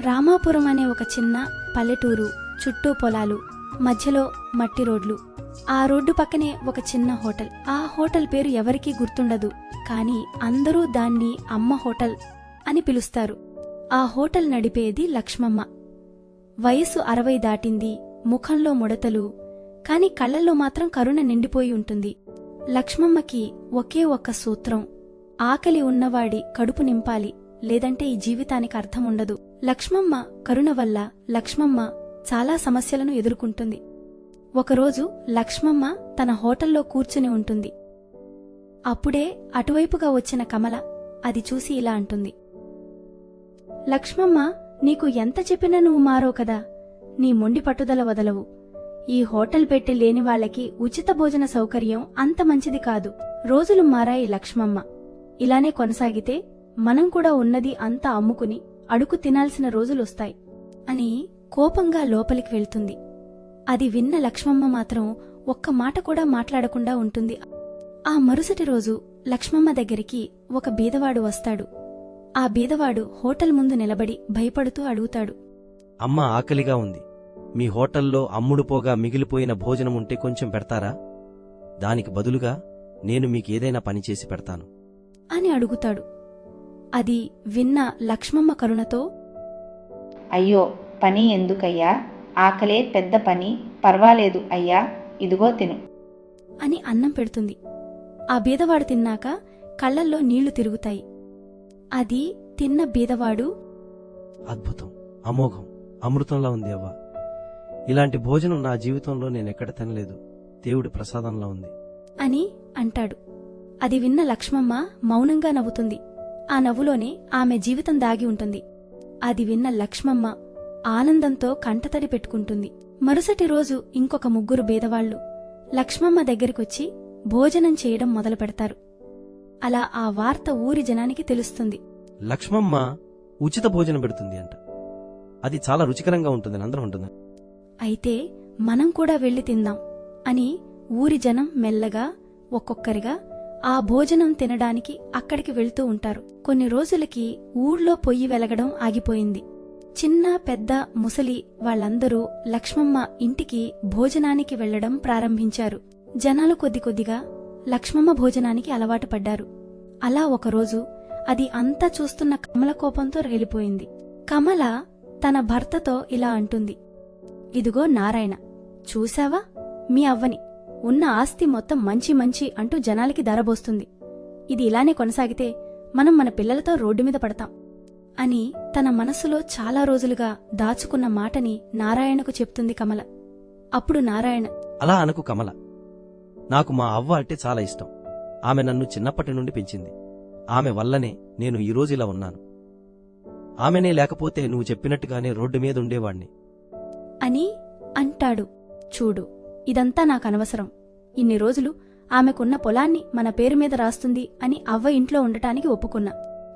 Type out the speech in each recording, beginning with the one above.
రామాపురం అనే ఒక చిన్న పల్లెటూరు చుట్టూ పొలాలు మధ్యలో మట్టి రోడ్లు. ఆ రోడ్డు పక్కనే ఒక చిన్న హోటల్. ఆ హోటల్ పేరు ఎవరికీ గుర్తుండదు కానీ అందరూ దాన్ని అమ్మ హోటల్ అని పిలుస్తారు. ఆ హోటల్ నడిపేది లక్ష్మమ్మ. వయసు అరవై దాటింది ముఖంలో ముడతలు కాని కళ్ళల్లో మాత్రం కరుణ నిండిపోయి ఉంటుంది. లక్ష్మమ్మకి ఒకే ఒక్క సూత్రం ఆకలి ఉన్నవాడి కడుపు నింపాలి. లేదంటే ఈ జీవితానికి అర్థం ఉండదు. లక్ష్మమ్మ కరుణ వల్ల లక్ష్మమ్మ చాలా సమస్యలను ఎదుర్కొంటుంది. ఒకరోజు లక్ష్మమ్మ తన హోటల్లో కూర్చుని ఉంటుంది. అప్పుడే అటువైపుగా వచ్చిన కమల అది చూసి ఇలా అంటుంది. లక్ష్మమ్మ నీకు ఎంత చెప్పినా నువ్వు మారో కదా. నీ మొండి పట్టుదల వదలవు. ఈ హోటల్ పెట్టి లేని వాళ్ళకి ఉచిత భోజన సౌకర్యం అంత మంచిది కాదు. రోజులు మారాయి లక్ష్మమ్మ. ఇలానే కొనసాగితే మనం కూడా ఉన్నది అంతా అమ్ముకుని అడుగు తినాల్సిన రోజులొస్తాయి అని కోపంగా లోపలికి వెళ్తుంది. అది విన్న లక్ష్మమ్మ మాత్రం ఒక్క మాట కూడా మాట్లాడకుండా ఉంటుంది. ఆ మరుసటి రోజు లక్ష్మమ్మ దగ్గరికి ఒక బీదవాడు వస్తాడు. ఆ బీదవాడు హోటల్ ముందు నిలబడి భయపడుతూ అడుగుతాడు. అమ్మ ఆకలిగా ఉంది. మీ హోటల్లో అమ్ముడు పోగా మిగిలిపోయిన భోజనం ఉంటే కొంచెం పెడతారా? దానికి బదులుగా నేను మీకేదైనా పని చేసి పెడతాను. అని అడుగుతాడు. అది విన్న లక్ష్మమ్మ కరుణతో అయ్యో పని ఎందుకయ్యా? ఆకలే పెద్ద పని పర్వాలేదు అయ్యా ఇదిగో తిను. అని అన్నం పెడుతుంది. ఆ బీదవాడు తిన్నాక కళ్ళల్లో నీళ్ళు తిరుగుతాయి. అది తిన్న బీదవాడు అద్భుతం అమోఘం అమృతంలా ఉంది అవ్వ. ఇలాంటి భోజనం నా జీవితంలో నేనెక్కడ తినలేదు. దేవుడి ప్రసాదంలా ఉంది. అని అంటాడు. అది విన్న లక్ష్మమ్మ మౌనంగా నవ్వుతుంది. ఆ నవ్వులోనే ఆమె జీవితం దాగి ఉంటుంది. అది విన్న లక్ష్మమ్మ ఆనందంతో కంటతడి పెట్టుకుంటుంది. మరుసటి రోజు ఇంకొక ముగ్గురు బీదవాళ్ళు లక్ష్మమ్మ దగ్గరికొచ్చి భోజనం చేయడం మొదలు పెడతారు అలా ఆ వార్త ఊరి జనానికి తెలుస్తుంది. లక్ష్మమ్మ ఉచిత భోజనం పెడుతుంది అంట. అది చాలా రుచికరంగా ఉంటుంది అందరం ఉంటుంది అయితే మనం కూడా వెళ్ళి తిందాం అని ఊరి జనం మెల్లగా ఒక్కొక్కరిగా ఆ భోజనం తినడానికి అక్కడికి వెళ్తూ ఉంటారు. కొన్ని రోజులకి ఊళ్ళో పొయ్యి వెలగడం ఆగిపోయింది. చిన్న పెద్ద ముసలి వాళ్ళందరూ లక్ష్మమ్మ ఇంటికి భోజనానికి వెళ్ళడం ప్రారంభించారు. జనాలు కొద్ది కొద్దిగా లక్ష్మమ్మ భోజనానికి అలవాటు పడ్డారు. అలా ఒకరోజు అది అంతా చూస్తున్న కమల కోపంతో రగిలిపోయింది కమల తన భర్తతో ఇలా అంటుంది. ఇదిగో నారాయణ చూశావా? మీ అవ్వని ఉన్న ఆస్తి మొత్తం మంచి మంచి అంటూ జనాలకి ధరబోస్తుంది. ఇది ఇలానే కొనసాగితే మనం మన పిల్లలతో రోడ్డు మీద పడతాం. అని తన మనసులో చాలా రోజులుగా దాచుకున్న మాటని నారాయణకు చెప్తుంది కమల. అప్పుడు నారాయణ అలా అనకు కమల. నాకు మా అవ్వ అంటే చాలా ఇష్టం. ఆమె నన్ను చిన్నప్పటి నుండి పెంచింది. ఆమె వల్లనే నేను ఈరోజు ఇలా ఉన్నాను. ఆమెనే లేకపోతే నువ్వు చెప్పినట్టుగానే రోడ్డు మీద ఉండేవాణ్ణి అని అంటాడు. చూడు ఇదంతా నాకనవసరం. ఇన్ని రోజులు ఆమెకున్న పొలాన్ని మన పేరు మీద రాస్తుంది అని అవ్వ ఇంట్లో ఉండటానికి ఒప్పుకున్నా.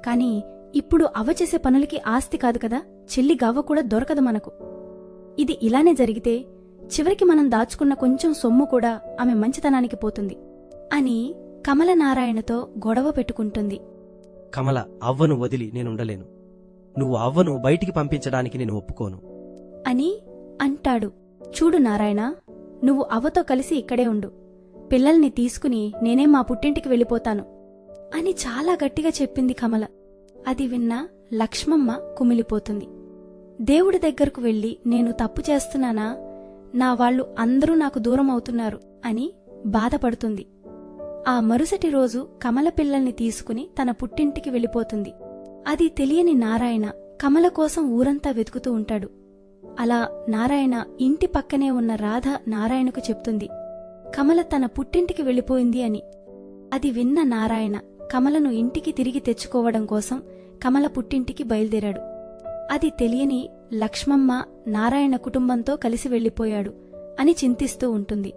కాని ఇప్పుడు అవ్వ చేసే పనులకి ఆస్తి కాదు కదా చెల్లి గవ్వ కూడా దొరకదు మనకు. ఇది ఇలానే జరిగితే చివరికి మనం దాచుకున్న కొంచెం సొమ్ము కూడా ఆమె మంచితనానికి పోతుంది అని కమల నారాయణతో గొడవ పెట్టుకుంటుంది. కమల అవ్వను వదిలి నేనుండలేను. నువ్వు అవ్వను బయటికి పంపించడానికి నేను ఒప్పుకోను. అని అంటాడు. చూడు నారాయణ నువ్వు అవ్వతో కలిసి ఇక్కడే ఉండు. పిల్లల్ని తీసుకుని నేనే మా పుట్టింటికి వెళ్ళిపోతాను. అని చాలా గట్టిగా చెప్పింది కమల. అది విన్న లక్ష్మమ్మ కుమిలిపోతుంది. దేవుడి దగ్గరకు వెళ్ళి నేను తప్పు చేస్తున్నానా? నా వాళ్ళు అందరూ నాకు దూరం అవుతున్నారు అని బాధపడుతుంది. ఆ మరుసటి రోజు కమల పిల్లల్ని తీసుకుని తన పుట్టింటికి వెళ్ళిపోతుంది. అది తెలియని నారాయణ కమల కోసం ఊరంతా వెతుకుతూ ఉంటాడు. అలా నారాయణ ఇంటి పక్కనే ఉన్న రాధ నారాయణకు చెప్తుంది కమల తన పుట్టింటికి వెళ్ళిపోయింది అని. అది విన్న నారాయణ కమలను ఇంటికి తిరిగి తెచ్చుకోవడం కోసం కమల పుట్టింటికి బయలుదేరాడు. అది తెలియని లక్ష్మమ్మ నారాయణ కుటుంబంతో కలిసి వెళ్ళిపోయాడు అని చింతిస్తూ ఉంటుంది.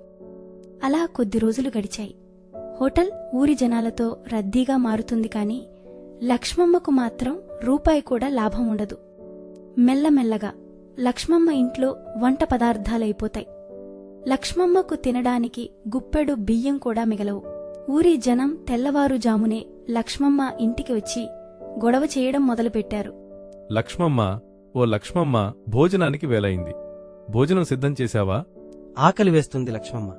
అలా కొద్ది రోజులు గడిచాయి. హోటల్ ఊరి జనాలతో రద్దీగా మారుతుంది కాని లక్ష్మమ్మకు మాత్రం రూపాయి కూడా లాభం ఉండదు. మెల్లమెల్లగా లక్ష్మమ్మ ఇంట్లో వంట పదార్థాలైపోతాయి. లక్ష్మమ్మకు తినడానికి గుప్పెడు బియ్యం కూడా మిగలవు. ఊరి జనం తెల్లవారుజామునే లక్ష్మమ్మ ఇంటికి వచ్చి గొడవ చేయడం మొదలుపెట్టారు. లక్ష్మమ్మ ఓ లక్ష్మమ్మ భోజనానికి వేలయింది భోజనం సిద్ధం చేశావా? ఆకలి వేస్తుంది లక్ష్మమ్మ.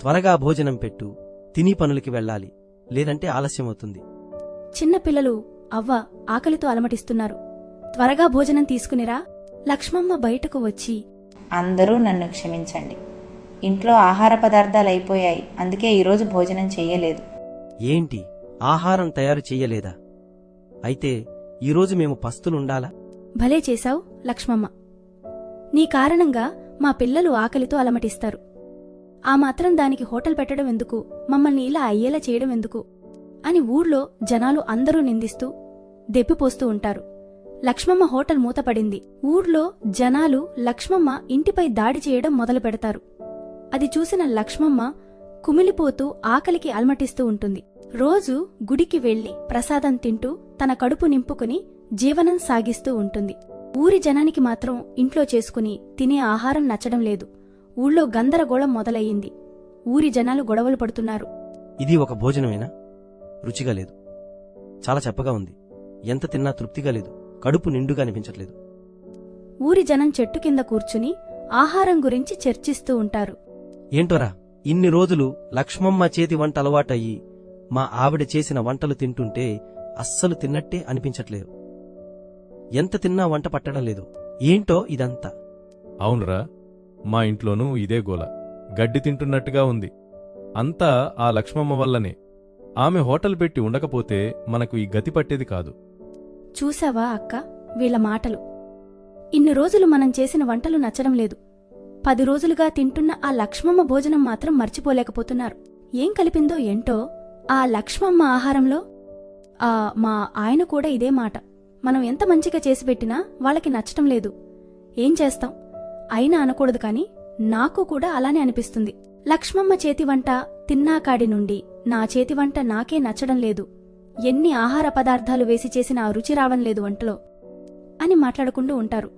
త్వరగా భోజనం పెట్టు తిని పనులకి వెళ్ళాలి లేదంటే ఆలస్యమవుతుంది. చిన్నపిల్లలు అవ్వ ఆకలితో అలమటిస్తున్నారు. త్వరగా భోజనం తీసుకునిరా. లక్ష్మమ్మ బయటకు వచ్చి అందరూ నన్ను క్షమించండి. ఇంట్లో ఆహార పదార్థాలు అయిపోయాయి. అందుకే ఈరోజు భోజనం చెయ్యలేదు ఏంటి? ఆహారం తయారు చెయ్యలేదా అయితే ఈరోజు మేము పస్తులుండాలా? భలే చేశావు లక్ష్మమ్మ. నీ కారణంగా మా పిల్లలు ఆకలితో అలమటిస్తారు. ఆ మాత్రం దానికి హోటల్ పెట్టడం ఎందుకు? మమ్మల్ని ఇలా అయ్యేలా చేయడం ఎందుకు? అని ఊర్లో జనాలు అందరూ నిందిస్తూ దెప్పిపోస్తూ ఉంటారు. లక్ష్మమ్మ హోటల్ మూతపడింది. ఊర్లో జనాలు లక్ష్మమ్మ ఇంటిపై దాడి చేయడం మొదలు పెడతారు. అది చూసిన లక్ష్మమ్మ కుమిలిపోతూ ఆకలికి అలమటిస్తూ ఉంటుంది. రోజు గుడికి వెళ్ళి ప్రసాదం తింటూ తన కడుపు నింపుకుని జీవనం సాగిస్తూ ఉంటుంది. ఊరి జనానికి మాత్రం ఇంట్లో చేసుకుని తినే ఆహారం నచ్చడం లేదు. ఊళ్ళో గందరగోళం మొదలయ్యింది. ఊరి జనాలు గొడవలు పడుతున్నారు. ఇది ఒక భోజనమేనా? రుచిగా లేదు. చాలా చెప్పగా ఉంది. ఎంత తిన్నా తృప్తిగా లేదు. కడుపు నిండుగా అనిపించట్లేదు. ఊరి జనం చెట్టు కింద కూర్చుని ఆహారం గురించి చర్చిస్తూ ఉంటారు. ఏంటోరా ఇన్ని రోజులు లక్ష్మమ్మ చేతి వంట అలవాటయ్యి మా ఆవిడ చేసిన వంటలు తింటుంటే అస్సలు తిన్నట్టే అనిపించట్లేదు. ఎంత తిన్నా వంట పట్టడం లేదు. ఏంటో ఇదంతా. అవునురా మా ఇంట్లోనూ ఇదే గోల. గడ్డి తింటున్నట్టుగా ఉంది. అంతా ఆ లక్ష్మమ్మ వల్లనే. ఆమె హోటల్ పెట్టి ఉండకపోతే మనకు ఈ గతి పట్టేది కాదు. చూసావా అక్క వీళ్ళ మాటలు? ఇన్ని రోజులు మనం చేసిన వంటలు నచ్చడం లేదు. పది రోజులుగా తింటున్న ఆ లక్ష్మమ్మ భోజనం మాత్రం మర్చిపోలేకపోతున్నారు. ఏం కలిపిందో ఏంటో ఆ లక్ష్మమ్మ ఆహారంలో? ఆ మా ఆయన కూడా ఇదే మాట. మనం ఎంత మంచిగా చేసి పెట్టినా వాళ్ళకి నచ్చటం లేదు. ఏం చేస్తాం? అయినా అనకూడదు కాని నాకు కూడా అలానే అనిపిస్తుంది. లక్ష్మమ్మ చేతి వంట తిన్నాకాడి నుండి నా చేతి వంట నాకే నచ్చడం లేదు. ఎన్ని ఆహార పదార్థాలు వేసి చేసిన ఆ రుచి రావడం లేదు వంటలో అని మాట్లాడుకుంటూ ఉంటారు.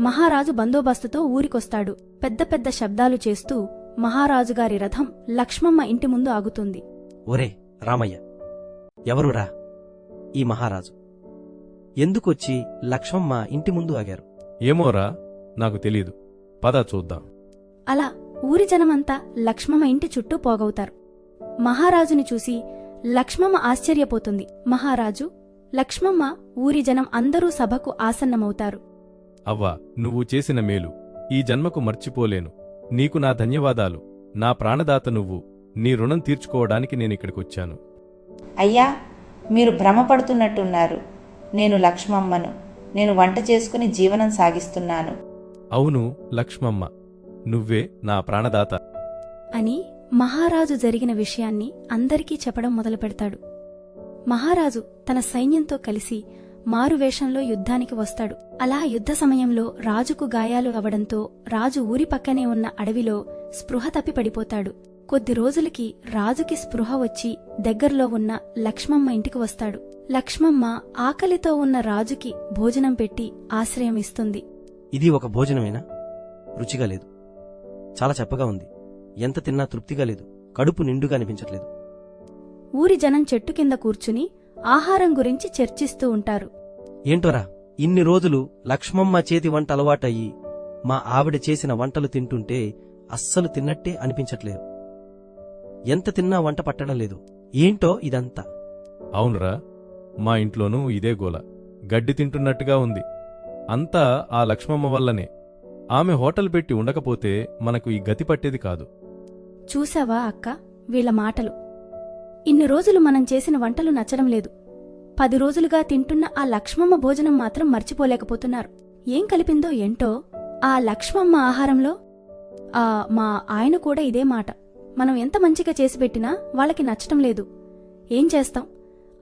మహారాజు బందోబస్తుతో ఊరికొస్తాడు. పెద్ద పెద్ద శబ్దాలు చేస్తూ మహారాజుగారి రథం లక్ష్మమ్మ ఇంటి ముందు ఆగుతుంది. ఒరే రామయ్య ఎవరురా ఈ మహారాజు. ఎందుకొచ్చి లక్ష్మమ్మ ఇంటి ముందు ఆగారు? ఏమోరా నాకు తెలీదు. పద చూద్దాం. అలా ఊరి జనమంతా లక్ష్మమ్మ ఇంటి చుట్టూ పోగవుతారు. మహారాజుని చూసి లక్ష్మమ్మ ఆశ్చర్యపోతుంది. మహారాజు లక్ష్మమ్మ ఊరి జనం అందరూ సభకు ఆసన్నమవుతారు. అవ్వా నువ్వు చేసిన మేలు. ఈ జన్మకు మర్చిపోలేను. నీకు నా ధన్యవాదాలు. నా ప్రాణదాత నువ్వు. నీ రుణం తీర్చుకోవడానికి నేనిక్కడికొచ్చాను అయ్యా మీరు భ్రమపడుతున్నట్టున్నారు. నేను లక్ష్మమ్మను. నేను వంట చేసుకుని జీవనం సాగిస్తున్నాను. అవును లక్ష్మమ్మ. నువ్వే నా ప్రాణదాత. అని మహారాజు జరిగిన విషయాన్ని అందరికీ చెప్పడం మొదలుపెడతాడు. మహారాజు తన సైన్యంతో కలిసి మారువేషంలో యుద్ధానికి వస్తాడు. అలా యుద్ధ సమయంలో రాజుకు గాయాలు అవడంతో రాజు ఊరి పక్కనే ఉన్న అడవిలో స్పృహ తప్పి పడిపోతాడు కొద్ది రోజులకి రాజుకి స్పృహ వచ్చి దగ్గరలో ఉన్న లక్ష్మమ్మ ఇంటికి వస్తాడు. లక్ష్మమ్మ ఆకలితో ఉన్న రాజుకి భోజనం పెట్టి ఆశ్రయం ఇస్తుంది. ఇది ఒక భోజనమేనా? రుచిగా లేదు. చాలా చెప్పగా ఉంది. ఎంత తిన్నా తృప్తిగా లేదు. కడుపు నిండుగా అనిపించట్లేదు. ఊరి జనం చెట్టు కింద కూర్చుని ఆహారం గురించి చర్చిస్తూ ఉంటారు. ఏంటోరా ఇన్ని రోజులు లక్ష్మమ్మ చేతి వంట అలవాటయ్యి మా ఆవిడ చేసిన వంటలు తింటుంటే అస్సలు తిన్నట్టే అనిపించట్లేదు. ఎంత తిన్నా వంట పట్టడం లేదు. ఏంటో ఇదంతా. అవునురా మా ఇంట్లోనూ ఇదే గోల. గడ్డి తింటున్నట్టుగా ఉంది. అంతా ఆ లక్ష్మమ్మ వల్లనే. ఆమె హోటల్ పెట్టి ఉండకపోతే మనకు ఈ గతి పట్టేది కాదు. చూసావా అక్క? వీళ్ళ మాటలు. ఇన్ని రోజులు మనం చేసిన వంటలు నచ్చడం లేదు. పది రోజులుగా తింటున్న ఆ లక్ష్మమ్మ భోజనం మాత్రం మర్చిపోలేకపోతున్నారు. ఏం కలిపిందో ఏంటో? ఆ లక్ష్మమ్మ ఆహారంలో? ఆ మా ఆయన కూడా ఇదే మాట. మనం ఎంత మంచిగా చేసి పెట్టినా వాళ్ళకి నచ్చటం లేదు. ఏం చేస్తాం?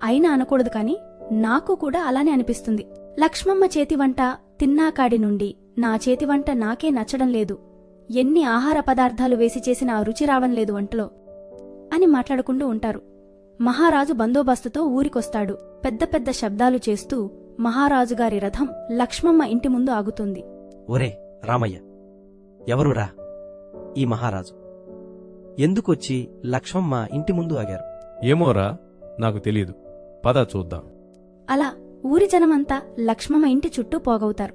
అయినా అనకూడదు కాని నాకు కూడా అలానే అనిపిస్తుంది. లక్ష్మమ్మ చేతి వంట తిన్నాకాడి నుండి నా చేతి వంట నాకే నచ్చడం లేదు. ఎన్ని ఆహార పదార్థాలు వేసి చేసిన ఆ రుచి రావడం లేదు వంటలో అని మాట్లాడుకుంటూ ఉంటారు. మహారాజు బందోబస్తుతో ఊరికొస్తాడు. పెద్ద పెద్ద శబ్దాలు చేస్తూ మహారాజుగారి రథం లక్ష్మమ్మ ఇంటి ముందు ఆగుతుంది. ఒరే రామయ్య ఎవరురా ఈ మహారాజు. ఎందుకొచ్చి లక్ష్మమ్మ ఇంటి ముందు ఆగారు? ఏమోరా నాకు తెలీదు. పద చూద్దాం. అలా ఊరి జనమంతా లక్ష్మమ్మ ఇంటి చుట్టూ పోగవుతారు.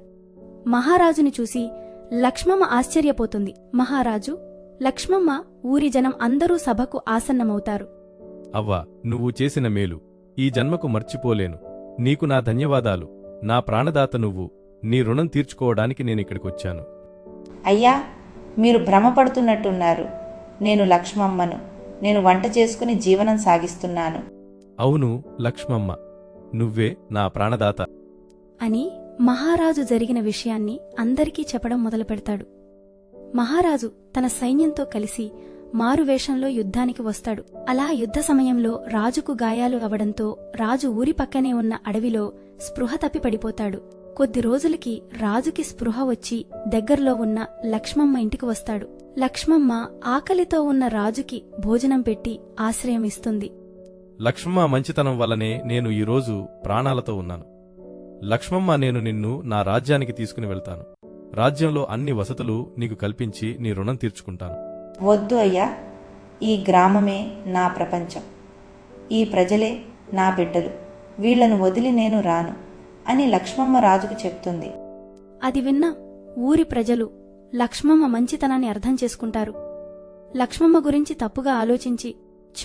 మహారాజుని చూసి లక్ష్మమ్మ ఆశ్చర్యపోతుంది. మహారాజు లక్ష్మమ్మ ఊరి జనం అందరూ సభకు ఆసన్నమవుతారు. అవ్వా నువ్వు చేసిన మేలు. ఈ జన్మకు మర్చిపోలేను. నీకు నా ధన్యవాదాలు. నా ప్రాణదాత నువ్వు. నీ రుణం తీర్చుకోవడానికి నేనిక్కడికొచ్చాను అయ్యా మీరు భ్రమపడుతున్నట్టున్నారు. నేను లక్ష్మమ్మను. నేను వంట చేసుకుని జీవనం సాగిస్తున్నాను. అవును లక్ష్మమ్మ. నువ్వే నా ప్రాణదాత. అని మహారాజు జరిగిన విషయాన్ని అందరికీ చెప్పడం మొదలుపెడతాడు మహారాజు తన సైన్యంతో కలిసి మారువేషంలో యుద్ధానికి వస్తాడు. అలా యుద్ధ సమయంలో రాజుకు గాయాలు అవడంతో రాజు ఊరి పక్కనే ఉన్న అడవిలో స్పృహ తప్పి పడిపోతాడు. కొద్ది రోజులకి రాజుకి స్పృహ వచ్చి దగ్గరలో ఉన్న లక్ష్మమ్మ ఇంటికి వస్తాడు. లక్ష్మమ్మ ఆకలితో ఉన్న రాజుకి భోజనం పెట్టి ఆశ్రయం ఇస్తుంది. లక్ష్మమ్మ మంచితనం వల్లనే నేను ఈరోజు ప్రాణాలతో ఉన్నాను. లక్ష్మమ్మ నేను నిన్ను నా రాజ్యానికి తీసుకుని వెళ్తాను. రాజ్యంలో అన్ని వసతులు నీకు కల్పించి నీ రుణం తీర్చుకుంటాను. వద్దు అయ్యా. ఈ గ్రామమే నా ప్రపంచం. ఈ ప్రజలే నా బిడ్డలు. వీళ్ళను వదిలి నేను రాను అని లక్ష్మమ్మ రాజుకు చెప్తుంది. అది విన్న ఊరి ప్రజలు లక్ష్మమ్మ మంచితనాన్ని అర్థం చేసుకుంటారు. లక్ష్మమ్మ గురించి తప్పుగా ఆలోచించి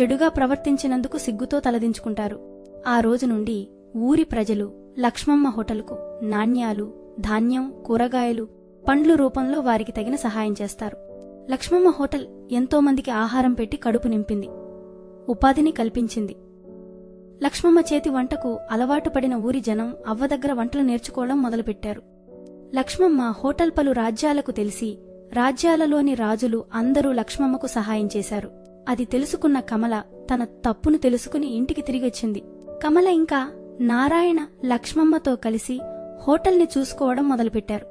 చెడుగా ప్రవర్తించినందుకు సిగ్గుతో తలదించుకుంటారు. ఆ రోజు నుండి ఊరి ప్రజలు లక్ష్మమ్మ హోటల్కు నాణ్యాలు ధాన్యం కూరగాయలు పండ్లు రూపంలో వారికి తగిన సహాయం చేస్తారు. లక్ష్మమ్మ హోటల్ ఎంతో మందికి ఆహారం పెట్టి కడుపు నింపింది. ఉపాధిని కల్పించింది. లక్ష్మమ్మ చేతి వంటకు అలవాటు పడిన ఊరి జనం అవ్వ దగ్గర వంటలు నేర్చుకోవడం మొదలుపెట్టారు. లక్ష్మమ్మ హోటల్ పలు రాజ్యాలకు తెలిసి రాజ్యాలలోని రాజులు అందరూ లక్ష్మమ్మకు సహాయం చేశారు. అది తెలుసుకున్న కమల తన తప్పును తెలుసుకుని ఇంటికి తిరిగొచ్చింది. కమల ఇంకా నారాయణ లక్ష్మమ్మతో కలిసి హోటల్ని చూసుకోవడం మొదలుపెట్టారు.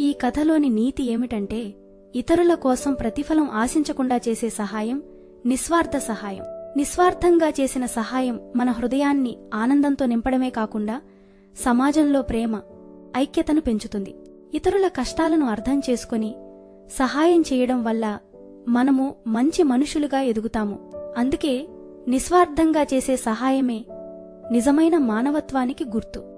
ఈ కథలోని నీతి ఏమిటంటే ఇతరుల కోసం ప్రతిఫలం ఆశించకుండా చేసే సహాయం నిస్వార్థ సహాయం. నిస్వార్థంగా చేసిన సహాయం మన హృదయాన్ని ఆనందంతో నింపడమే కాకుండా సమాజంలో ప్రేమ ఐక్యతను పెంచుతుంది. ఇతరుల కష్టాలను అర్థం చేసుకుని సహాయం చేయడం వల్ల మనము మంచి మనుషులుగా ఎదుగుతాము. అందుకే నిస్వార్థంగా చేసే సహాయమే నిజమైన మానవత్వానికి గుర్తు.